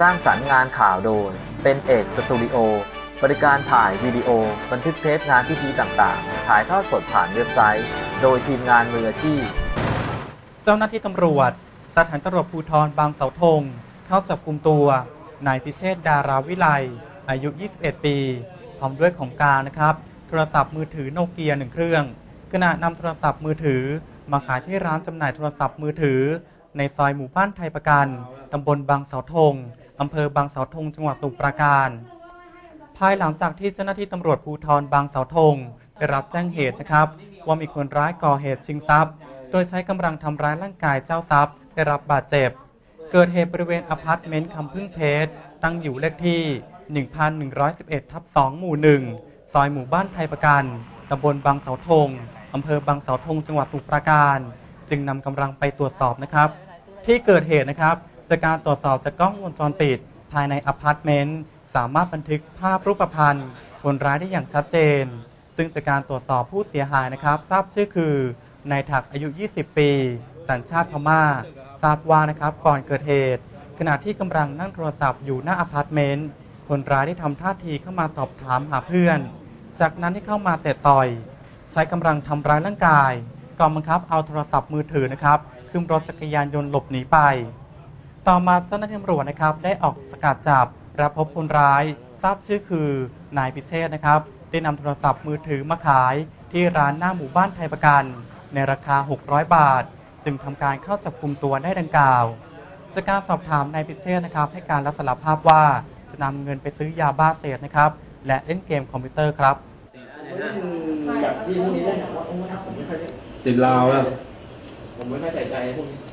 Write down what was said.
สร้างสรรค์งานข่าวโดย เป็นเอกสตูดิโอ บริการถ่ายวิดีโอ บันทึกเทปงานพิธีต่างๆ ถ่ายทอดสดผ่านเว็บไซต์ โดยทีมงานมืออาชีพ เจ้าหน้าที่ตำรวจสถานตำรวจภูธรบางเสาธงเข้าจับกลุ่มตัวนายพิเชษดาราวิไลอายุ 21 ปีพร้อมด้วยของกลารนะครับ โทรศัพท์มือถือโนเกียหนึ่งเครื่องขณะนำโทรศัพท์มือถือ มาขายที่ร้านจำหน่ายโทรศัพท์มือถือ ในซอยหมู่บ้านไทยประกันตำบลบางเสาธง อำเภอบางเสาธงจังหวัดสมุพรปราการ ภายหลังจากที่เจ้าหน้าที่ตำรวจภูธรบางเสาธงได้รับแจ้งเหตุนะครับ ว่ามีคนร้ายก่อเหตุชิงทรัพย์ โดยใช้กำลังทำร้ายร่างกายเจ้าทรัพย์ได้รับบาดเจ็บ เกิดเหตุบริเวณอพาร์ตเมนต์คำพึ่งเพชรตั้งอยู่เลขที่ 1111 ทับ 2 หมู่ 1 ซอยหมู่บ้านไทยประกันตำบลบางเสาธงอำเภอบางเสาธงจังหวัดสมุพรปราการ จึงนำกำลังไปตรวจสอบนะครับ ที่เกิดเหตุนะครับ จากการตรวจสอบจากกล้องวงจรปิด ภายในอพาร์ตเมนต์สามารถบันทึกภาพรูปพรรณคนร้ายได้อย่างชัดเจน ซึ่งจากการตรวจสอบผู้เสียหายนะครับ ทราบชื่อคือนายถักอายุ 20 ปี สัญชาติพม่า ทราบว่านะครับก่อนเกิดเหตุ ขณะที่กำลังนั่งโทรศัพท์อยู่หน้าอพาร์ตเมนต์คนร้ายได้ทำท่าทีเข้ามาสอบถามหาเพื่อน จากนั้นที่เข้ามาเตะต่อย ใช้กำลังทำร้ายร่างกายก่อนบังคับเอาโทรศัพท์มือถือนะครับขึ้นรถจักรยานยนต์หลบหนีไป ต่อมาเจ้าหน้าที่ตำรวจนะครับ ได้ออกสกัดจับและพบคนร้าย ทราบชื่อคือนายพิเชษนะครับ ได้นำโทรศัพท์มือถือมาขาย ที่ร้านหน้าหมู่บ้านไทยประกัน ในราคา 600 บาท จึงทำการเข้าจับกลุ่มตัวได้ดังกล่าวจากการสอบถามนายพิเชษนะครับ ให้การรับสารภาพว่าจะนำเงินไปซื้อยาบ้าเสพนะครับ และเล่นเกมคอมพิวเตอร์ครับเล่นว่าโอ้ถ้าผมไม่ค่อยเล่นติดลาวแล้วผมไม่ค่อยใส่ใจพวกนี้